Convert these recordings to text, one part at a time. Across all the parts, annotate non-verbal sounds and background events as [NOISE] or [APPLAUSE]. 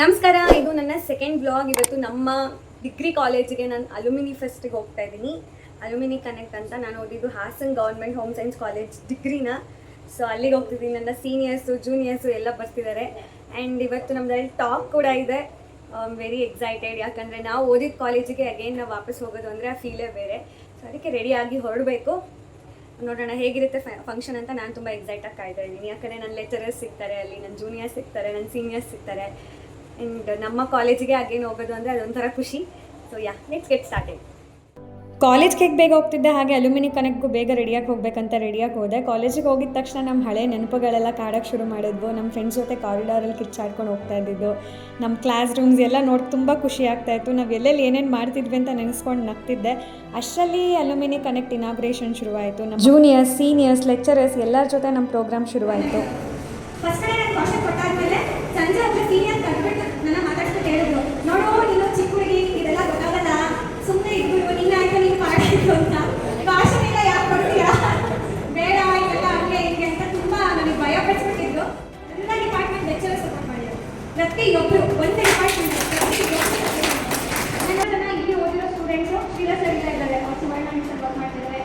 ನಮಸ್ಕಾರ, ಇದು ನನ್ನ ಸೆಕೆಂಡ್ ಬ್ಲಾಗ್ ಇವತ್ತು ನಮ್ಮ ಡಿಗ್ರಿ ಕಾಲೇಜಿಗೆ ನಾನು ಅಲುಮಿನಿ ಫೆಸ್ಟಿಗೆ ಹೋಗ್ತಾ ಇದ್ದೀನಿ. ಅಲುಮಿನಿ ಕನೆಕ್ಟ್ ಅಂತ ನಾನು ಓದಿದ್ದು Hassan government home science college ಡಿಗ್ರಿನ so ಅಲ್ಲಿಗೆ ಹೋಗ್ತಿದ್ದೀನಿ. ನನ್ನ ಸೀನಿಯರ್ಸು ಜೂನಿಯರ್ಸು ಎಲ್ಲ ಬರ್ತಿದ್ದಾರೆ ಆ್ಯಂಡ್ ಇವತ್ತು ನಮ್ಮದ್ರಲ್ಲಿ ಟಾಕ್ ಕೂಡ ಇದೆ. ವೆರಿ ಎಕ್ಸೈಟೆಡ್ ಯಾಕಂದರೆ ನಾವು ಓದಿದ ಕಾಲೇಜಿಗೆ ಅಗೇನ್ ನಾವು ವಾಪಸ್ ಹೋಗೋದು ಅಂದರೆ ಆ ಫೀಲೇ ಬೇರೆ. ಸೊ ಅದಕ್ಕೆ ರೆಡಿಯಾಗಿ ಹೊರಡಬೇಕು. ನೋಡೋಣ ಹೇಗಿರುತ್ತೆ ಫಂಕ್ಷನ್ ಅಂತ ನಾನು ತುಂಬ ಎಕ್ಸೈಟಾಗಿ ಕಾಯ್ತಾ ಇದ್ದೀನಿ. ಯಾಕಂದರೆ ನನ್ನ ಲೆಕ್ಚರರ್ಸ್ ಸಿಗ್ತಾರೆ ಅಲ್ಲಿ ನನ್ನ ಜೂನಿಯರ್ಸ್ ಸಿಗ್ತಾರೆ ನನ್ನ ಸೀನಿಯರ್ಸ್ ಸಿಗ್ತಾರೆ. ಆ್ಯಂಡ್ ನಮ್ಮ ಕಾಲೇಜಿಗೆ ಅಗೇನ್ ಹೋಗೋದು ಅಂದರೆ ಅದೊಂಥರ ಖುಷಿ. So yeah let's get started ಕಾಲೇಜ್ಗೆ ಹೇಗೆ ಬೇಗ ಹೋಗ್ತಿದ್ದೆ ಹಾಗೆ ಅಲ್ಯೂಮಿನಿ ಕನೆಕ್ಟ್ಗೂ ಬೇಗ ರೆಡಿಯಾಗಿ ಹೋಗ್ಬೇಕಂತ ರೆಡಿಯಾಗಿ ಹೋದೆ. ಕಾಲೇಜಿಗೆ ಹೋಗಿದ ತಕ್ಷಣ ನಮ್ಮ ಹಳೆ ನೆನಪುಗಳೆಲ್ಲ ಕಾಡೋಕ್ಕೆ ಶುರು ಮಾಡಿದ್ವು. ನಮ್ಮ ಫ್ರೆಂಡ್ಸ್ ಜೊತೆ ಕಾರಿಡಾರಲ್ಲಿ ಕಿಚ್ಚಾಡ್ಕೊಂಡು ಹೋಗ್ತಾ ಇದ್ದಿದ್ದು. ನಮ್ಮ ಕ್ಲಾಸ್ ರೂಮ್ಸ್ ಎಲ್ಲ ನೋಡಿ ತುಂಬ ಖುಷಿ ಆಗ್ತಾ ಇತ್ತು. ನಾವು ಎಲ್ಲೆಲ್ಲಿ ಏನೇನು ಮಾಡ್ತಿದ್ವಿ ಅಂತ ನೆನೆಸ್ಕೊಂಡು ನಗ್ತಿದ್ದೆ. ಅಷ್ಟರಲ್ಲಿ ಅಲ್ಯೂಮಿನಿ ಕನೆಕ್ಟ್ ಇನಾಗ್ರೇಷನ್ ಶುರುವಾಯಿತು. ನಮ್ಮ ಜೂನಿಯರ್ಸ್ ಸೀನಿಯರ್ಸ್ ಲೆಕ್ಚರರ್ಸ್ ಎಲ್ಲರ ಜೊತೆ ನಮ್ಮ ಪ್ರೋಗ್ರಾಮ್ ಶುರುವಾಯಿತು ಫಸ್ಟ್ ಕಡೆ ನಾನು ಕ್ವಶನ್ ಕೊಟ್ಟಾದ್ಮೇಲೆ ಸಂಜೆ ಹತ್ರ ಸೀನಿಯರ್ ಕರ್ಬಿಟ್ಟು ನನ್ನ ಮಾತಾಡ್ಸ್ಬಿಟ್ಟು ಹೇಳಿದ್ರು ನೋಡು ನೀನು ಚಿಕ್ಕ ಹುಡುಗಿ ಇದೆಲ್ಲ ಗೊತ್ತಾಗಲ್ಲ ಸುಮ್ಮನೆ ಇದ್ಬಿಡು ನಿನ್ನ ಆಯ್ತು ನೀನು ಮಾಡಿದ್ದು ಅಂತ ಭಾಷಣ ಎಲ್ಲ ಯಾಕೆ ಕೊಡ್ತೀಯಾ ಬೇಡ ಇದೆಲ್ಲ ಹಂಗೆ ಹಿಂಗೆ ಅಂತ ತುಂಬ ನನಗೆ ಭಯ ಪಡಿಸ್ಬಿಟ್ಟಿದ್ರು ಎಲ್ಲ ಡಿಪಾರ್ಟ್ಮೆಂಟ್ ಲೆಕ್ಚರ್ ಸಪೋರ್ಟ್ ಮಾಡಿದ್ರು ಪ್ರತಿಯೊಬ್ಬರು ಒಂದು ಡಿಪಾರ್ಟ್ಮೆಂಟ್ ಪ್ರತಿಯೊಬ್ಬರು ಇಲ್ಲಿ ಓದಿರೋ ಸ್ಟೂಡೆಂಟ್ಸು ಸರ್ ಇಲ್ಲ ಇದ್ದಾರೆ. ಅವ್ರು ಸುವರ್ಣ ಮಿಷನ್ ವರ್ಕ್ ಮಾಡ್ತಿದ್ದಾರೆ.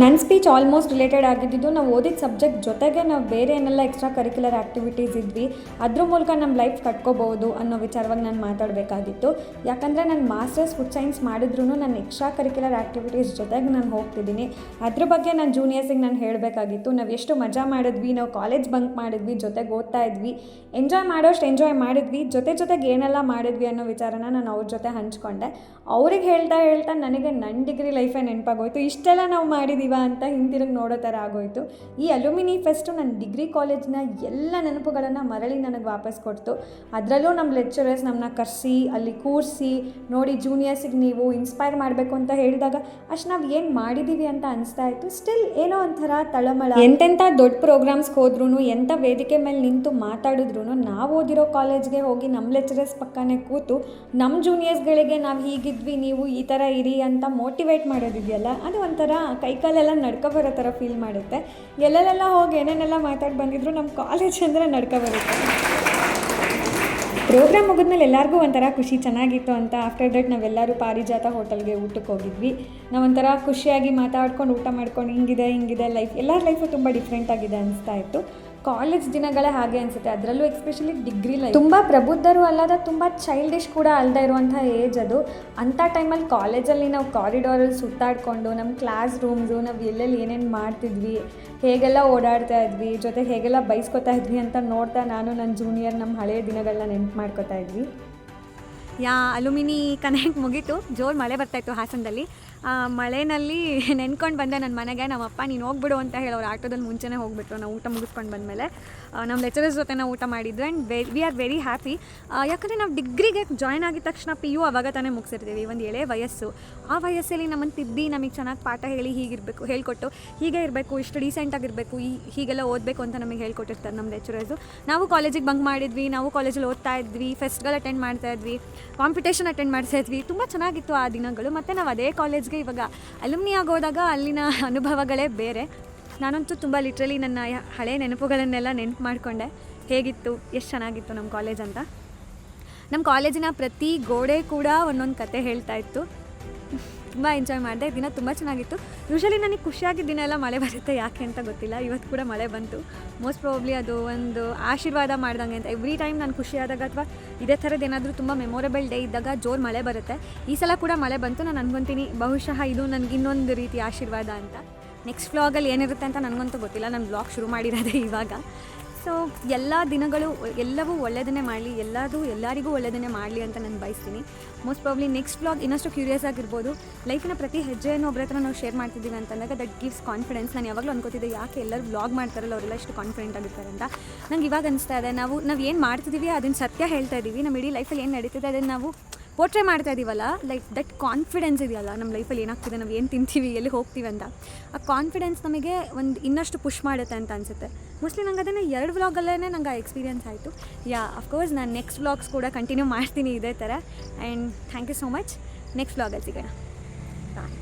ನನ್ನ ಸ್ಪೀಚ್ ಆಲ್ಮೋಸ್ಟ್ ರಿಲೇಟೆಡ್ ಆಗಿದ್ದು, ನಾವು ಓದಿದ ಸಬ್ಜೆಕ್ಟ್ ಜೊತೆಗೆ ನಾವು ಬೇರೆ ಏನೆಲ್ಲ ಎಕ್ಸ್ಟ್ರಾ ಕರಿಕ್ಯುಲರ್ ಆ್ಯಕ್ಟಿವಿಟೀಸ್ ಇದ್ವಿ, ಅದ್ರ ಮೂಲಕ ನಮ್ಮ ಲೈಫ್ ಕಟ್ಕೋಬಹುದು ಅನ್ನೋ ವಿಚಾರವಾಗಿ ನಾನು ಮಾತಾಡಬೇಕಾಗಿತ್ತು. ಯಾಕಂದರೆ ನಾನು ಮಾಸ್ಟರ್ಸ್ ಫುಡ್ ಸೈನ್ಸ್ ಮಾಡಿದ್ರು ನಾನು ಎಕ್ಸ್ಟ್ರಾ ಕರಿಕ್ಯುಲರ್ ಆ್ಯಕ್ಟಿವಿಟೀಸ್ ಜೊತೆಗೆ ನಾನು ಹೋಗ್ತಿದ್ದೀನಿ. ಅದ್ರ ಬಗ್ಗೆ ನಾನು ಜೂನಿಯರ್ಸಿಗೆ ನಾನು ಹೇಳಬೇಕಾಗಿತ್ತು, ನಾವು ಎಷ್ಟು ಮಜಾ ಮಾಡಿದ್ವಿ, ನಾವು ಕಾಲೇಜ್ ಬಂಕ್ ಮಾಡಿದ್ವಿ, ಜೊತೆಗೆ ಓದ್ತಾ ಇದ್ವಿ ಎಂಜಾಯ್ ಮಾಡೋಷ್ಟು ಎಂಜಾಯ್ ಮಾಡಿದ್ವಿ, ಜೊತೆ ಜೊತೆಗೆ ಏನೆಲ್ಲ ಮಾಡಿದ್ವಿ ಅನ್ನೋ ವಿಚಾರನ ನಾನು ಅವ್ರ ಜೊತೆ ಹಂಚ್ಕೊಂಡೆ. ಅವ್ರಿಗೆ ಹೇಳ್ತಾ ಹೇಳ್ತಾ ನನಗೆ ನನ್ನ ಡಿಗ್ರಿ ಲೈಫೇ ನೆನಪಾಗೋಯ್ತು, ಇಷ್ಟೆಲ್ಲ ನಾವು ಮಾಡಿದೀವ ಅಂತ ಹಿಂದಿರುಗಿ ನೋಡೋ ಥರ ಆಗೋಯ್ತು. ಈ ಅಲ್ಯೂಮಿನಿ ಫೆಸ್ಟು ನನ್ನ ಡಿಗ್ರಿ ಕಾಲೇಜಿನ ಎಲ್ಲ ನೆನಪುಗಳನ್ನು ಮರಳಿ ನನಗೆ ವಾಪಸ್ ಕೊಡ್ತು. ಅದರಲ್ಲೂ ನಮ್ಮ ಲೆಕ್ಚರರ್ಸ್ ನಮ್ಮನ್ನ ಕರೆಸಿ, ಅಲ್ಲಿ ಕೂರಿಸಿ, ನೋಡಿ ಜೂನಿಯರ್ಸಿಗೆ ನೀವು ಇನ್ಸ್ಪೈರ್ ಮಾಡಬೇಕು ಅಂತ ಹೇಳಿದಾಗ, ಅಷ್ಟು ನಾವು ಏನು ಮಾಡಿದ್ದೀವಿ ಅಂತ ಅನಿಸ್ತಾ ಇತ್ತು. ಸ್ಟಿಲ್ ಏನೋ ಒಂಥರ ತಳಮಳ. ಎಂತೆಂಥ ದೊಡ್ಡ ಪ್ರೋಗ್ರಾಮ್ಸ್ಗೆ ಹೋದ್ರೂ ಎಂಥ ವೇದಿಕೆ ಮೇಲೆ ನಿಂತು ಮಾತಾಡಿದ್ರು ನಾವು ಓದಿರೋ ಕಾಲೇಜ್ಗೆ ಹೋಗಿ ನಮ್ಮ ಲೆಕ್ಚರರ್ಸ್ ಪಕ್ಕನೇ ಕೂತು, ನಮ್ಮ ಜೂನಿಯರ್ಸ್ಗಳಿಗೆ ನಾವು ಹೀಗಿದ್ವಿ, ನೀವು ಈ ಥರ ಇರಿ ಅಂತ ಮೋಟಿವೇಟ್ ಮಾಡೋದಿದೆಯಲ್ಲ ಅದು ಒಂಥರ ಕೈಕಾಲೆಲ್ಲ ನಡ್ಕೊ ಬರೋ ಥರ ಫೀಲ್ ಮಾಡುತ್ತೆ. ಎಲ್ಲೆಲ್ಲೆಲ್ಲ ಹೋಗಿ ಏನೇನೆಲ್ಲ ಮಾತಾಡಿ ಬಂದಿದ್ರು ನಮ್ಮ ಕಾಲೇಜ್ ಅಂದರೆ ನಡ್ಕೊ ಬರುತ್ತೆ. ಪ್ರೋಗ್ರಾಮ್ ಮುಗಿದ್ಮೇಲೆ ಎಲ್ಲರಿಗೂ ಒಂಥರ ಖುಷಿ ಚೆನ್ನಾಗಿತ್ತು ಅಂತ ಆಫ್ಟರ್ ದಟ್ ನಾವೆಲ್ಲರೂ ಪಾರಿಜಾತ ಹೋಟೆಲ್ಗೆ ಊಟಕ್ಕೆ ಹೋಗಿದ್ವಿ. ನಾವೊಂಥರ ಖುಷಿಯಾಗಿ ಮಾತಾಡ್ಕೊಂಡು ಊಟ ಮಾಡ್ಕೊಂಡು ಹಿಂಗಿದೆ ಹಿಂಗಿದೆ ಲೈಫ್ ಎಲ್ಲರ ಲೈಫು ತುಂಬ ಡಿಫ್ರೆಂಟಾಗಿದೆ ಅನಿಸ್ತಾ ಇತ್ತು. ಕಾಲೇಜ್ ದಿನಗಳೇ ಹಾಗೆ ಅನಿಸುತ್ತೆ. ಅದರಲ್ಲೂ ಎಸ್ಪೆಷಲಿ ಡಿಗ್ರಿ ಲೈಫ್ ತುಂಬ ಪ್ರಬುದ್ಧರು ಅಲ್ಲದ ತುಂಬ ಚೈಲ್ಡಿಶ್ ಕೂಡ ಅಲ್ಲದೆ ಇರುವಂಥ ಏಜ್ ಅದು. ಅಂಥ ಟೈಮಲ್ಲಿ ಕಾಲೇಜಲ್ಲಿ ನಾವು ಕಾರಿಡಾರಲ್ಲಿ ಸುತ್ತಾಡಿಕೊಂಡು ನಮ್ಮ ಕ್ಲಾಸ್ ರೂಮ್ಸು ನಾವು ಎಲ್ಲೆಲ್ಲಿ ಏನೇನು ಮಾಡ್ತಿದ್ವಿ ಹೇಗೆಲ್ಲ ಓಡಾಡ್ತಾ ಇದ್ವಿ ಜೊತೆ ಹೇಗೆಲ್ಲ ಬೈಸ್ಕೊತಾ ಇದ್ವಿ ಅಂತ ನೋಡ್ತಾ ನಾನು ನನ್ನ ಜೂನಿಯರ್ ನಮ್ಮ ಹಳೆಯ ದಿನಗಳನ್ನ ನೆನ್ಪು ಮಾಡ್ಕೊತಾ ಇದ್ವಿ. ಯಾ ಅಲುಮಿನಿ ಕನೆಕ್ಟ್ ಮುಗೀತು. ಜೋರು ಮಳೆ ಬರ್ತಾಯಿತ್ತು ಹಾಸನದಲ್ಲಿ. ಆ ಮಳೆನಲ್ಲಿ [LAUGHS] ನೆನ್ಕೊಂಡು ಬಂದೆ ನನ್ನ ಮನೆಗೆ, ನಮ್ಮಪ್ಪ, ನೀನು ಹೋಗ್ಬಿಡು ಅಂತ ಹೇಳೋರು. ಆಟೋದಲ್ಲಿ ಮುಂಚೆನೇ ಹೋಗ್ಬಿಟ್ರು. ನಾವು ಊಟ ಮುಗಿಸ್ಕೊಂಡು ಬಂದಮೇಲೆ ನಮ್ಮ ಲೆಕ್ಚರರ್ಸ್ ಜೊತೆ ನಾವು ಊಟ ಮಾಡಿದ್ವಿ and we we are very happy ಯಾಕಂದರೆ ನಾವು ಡಿಗ್ರಿಗೆ ಜಾಯ್ನ್ ಆಗಿದ ತಕ್ಷಣ ಪಿ ಯು ಅವಾಗ ತಾನೇ ಮುಗಿಸಿರ್ತೀವಿ. ಒಂದು ಎಳೆ ವಯಸ್ಸು. ಆ ವಯಸ್ಸಲ್ಲಿ ನಮ್ಮನ್ನು ತಿದ್ದಿ, ನಮಗೆ ಚೆನ್ನಾಗಿ ಪಾಠ ಹೇಳಿ ಹೀಗಿರಬೇಕು, ಹೇಳ್ಕೊಟ್ಟು, ಹೀಗೆ ಇರಬೇಕು, ಇಷ್ಟು ಡೀಸೆಂಟಾಗಿರಬೇಕು ಈ, ಹೀಗೆಲ್ಲ ಓದಬೇಕು ಅಂತ ನಮಗೆ ಹೇಳ್ಕೊಟ್ಟಿರ್ತಾರೆ ನಮ್ಮ ಲೆಕ್ಚರರ್ಸು ನಾವು ಕಾಲೇಜಿಗೆ ಬಂಕ್ ಮಾಡಿದ್ವಿ, ನಾವು ಕಾಲೇಜಲ್ಲಿ ಓದ್ತಾ ಇದ್ವಿ ಫೆಸ್ಟ್ಗಳು ಅಟೆಂಡ್ ಮಾಡ್ತಾ ಇದ್ವಿ ಕಾಂಪಿಟೇಷನ್ ಅಟೆಂಡ್ ಮಾಡ್ತಾ ಇದ್ವಿ. ತುಂಬ ಚೆನ್ನಾಗಿತ್ತು ಆ ದಿನಗಳು. ಮತ್ತು ನಾವು ಅದೇ ಕಾಲೇಜ್ಗೆ ಇವಾಗ ಅಲುಮಿನಿ ಆಗೋದಾಗ ಅಲ್ಲಿನ ಅನುಭವಗಳೇ ಬೇರೆ. ನಾನಂತೂ ತುಂಬ ಲಿಟ್ರಲಿ ನನ್ನ ಹಳೆ ನೆನಪುಗಳನ್ನೆಲ್ಲ ನೆನಪು ಮಾಡಿಕೊಂಡೆ. ಹೇಗಿತ್ತು, ಎಷ್ಟು ಚೆನ್ನಾಗಿತ್ತು ನಮ್ಮ ಕಾಲೇಜ್ ಅಂತ. ನಮ್ಮ ಕಾಲೇಜಿನ ಪ್ರತಿ ಗೋಡೆ ಕೂಡ ಒಂದೊಂದು ಕತೆ ಹೇಳ್ತಾ ಇತ್ತು. ತುಂಬ ಎಂಜಾಯ್ ಮಾಡಿದೆ. ದಿನ ತುಂಬ ಚೆನ್ನಾಗಿತ್ತು. ಯೂಶಲಿ ನನಗೆ ಖುಷಿಯಾಗಿ ದಿನ ಎಲ್ಲ ಮಳೆ ಬರುತ್ತೆ. ಯಾಕೆ ಅಂತ ಗೊತ್ತಿಲ್ಲ. ಇವತ್ತು ಕೂಡ ಮಳೆ ಬಂತು. ಮೋಸ್ಟ್ ಪ್ರಾಬ್ಲಿ ಅದು ಒಂದು ಆಶೀರ್ವಾದ ಮಾಡ್ದಂಗೆ ಅಂತ. ಎವ್ರಿ ಟೈಮ್ ನಾನು ಖುಷಿಯಾದಾಗ ಅಥವಾ ಇದೇ ಥರದ್ದು ಏನಾದರೂ ತುಂಬ ಮೆಮೊರೇಬಲ್ ಡೇ ಇದ್ದಾಗ ಜೋರು ಮಳೆ ಬರುತ್ತೆ. ಈ ಸಲ ಕೂಡ ಮಳೆ ಬಂತು. ನಾನು ಅನ್ಕೊತೀನಿ ಬಹುಶಃ ಇದು ನನಗೆ ಇನ್ನೊಂದು ರೀತಿ ಆಶೀರ್ವಾದ ಅಂತ. ನೆಕ್ಸ್ಟ್ ವ್ಲಾಗಲ್ಲಿ ಏನಿರುತ್ತೆ ಅಂತ ನನಗಂತೂ ಗೊತ್ತಿಲ್ಲ. ನಾನು ವ್ಲಾಗ್ ಶುರು ಮಾಡಿರೋದೇ ಇವಾಗ. ಸೊ ಎಲ್ಲ ದಿನಗಳು ಎಲ್ಲವೂ ಒಳ್ಳೆಯದನ್ನೇ ಮಾಡಲಿ, ಎಲ್ಲದೂ ಎಲ್ಲರಿಗೂ ಒಳ್ಳೆಯದನ್ನೇ ಮಾಡಲಿ ಅಂತ ನಾನು ಬಯಸ್ತೀನಿ. ಮೋಸ್ಟ್ ಪ್ರಾಬ್ಲಿ ನೆಕ್ಸ್ಟ್ ಬ್ಲಾಗ್ ಇನ್ನಷ್ಟು ಕ್ಯೂರಿಯಸ್ ಆಗಿರ್ಬೋದು. ಲೈಫಿನ ಪ್ರತಿ ಹೆಜ್ಜೆಯನ್ನು ಒಬ್ಬರ ಹತ್ರ ನಾವು ಶೇರ್ ಮಾಡ್ತಿದ್ದೀವಿ ಅಂತಂದಾಗ ದಟ್ ಗಿವ್ಸ್ ಕಾನ್ಫಿಡೆನ್ಸ್ ನಾನು ಯಾವಾಗಲೂ ಅನ್ಕೋತಿದ್ದೆ, ಯಾಕೆ ಎಲ್ಲರೂ ಬ್ಲಾಗ್ ಮಾಡ್ತಾರಲ್ಲ, ಅವರೆಲ್ಲ ಇಷ್ಟು ಕಾನ್ಫಿಡೆಂಟ್ ಆಗಿರ್ತಾರೆ ಅಂತ. ನಂಗೆ ಇವಾಗ ಅನಿಸ್ತಾ ಇದೆ, ನಾವು ನಾವು ಏನು ಮಾಡ್ತಿದ್ದೀವಿ ಅದನ್ನು ಸತ್ಯ ಹೇಳ್ತಾ ಇದ್ದೀವಿ ನಮ್ಮ ಇಡೀ ಲೈಫಲ್ಲಿ ಏನು ನಡೀತಿದೆ, ಅದನ್ನು ನಾವು ಪೋರ್ಟ್ರೇ ಮಾಡ್ತಾ ಇದೀವಲ್ಲ ಲೈಕ್ ದಟ್ ಕಾನ್ಫಿಡೆನ್ಸ್ ಇದೆಯಲ್ಲ ನಮ್ಮ ಲೈಫಲ್ಲಿ ಏನಾಗ್ತಿದೆ, ನಾವು ಏನು ತಿಂತೀವಿ, ಎಲ್ಲಿ ಹೋಗ್ತೀವಿ ಅಂತ. ಆ ಕಾನ್ಫಿಡೆನ್ಸ್ ನಮಗೆ ಒಂದು ಇನ್ನಷ್ಟು ಪುಷ್ ಮಾಡುತ್ತೆ ಅಂತ ಅನಿಸುತ್ತೆ. ಮೋಸ್ಟ್ಲಿ ನಂಗೆ ಅದನ್ನು ಎರಡು ವ್ಲಾಗಲ್ಲೇ ನಂಗೆ ಆ ಎಕ್ಸ್ಪೀರಿಯನ್ಸ್ ಆಯಿತು. ಯಾ ಅಫ್ಕೋರ್ಸ್ ನಾನು ನೆಕ್ಸ್ಟ್ ವ್ಲಾಗ್ಸ್ ಕೂಡ ಕಂಟಿನ್ಯೂ ಮಾಡ್ತೀನಿ ಇದೇ ಥರ. And thank you so much next ವ್ಲಾಗಲ್ಲಿ ಸಿಗೋಣ. ಬಾಯ್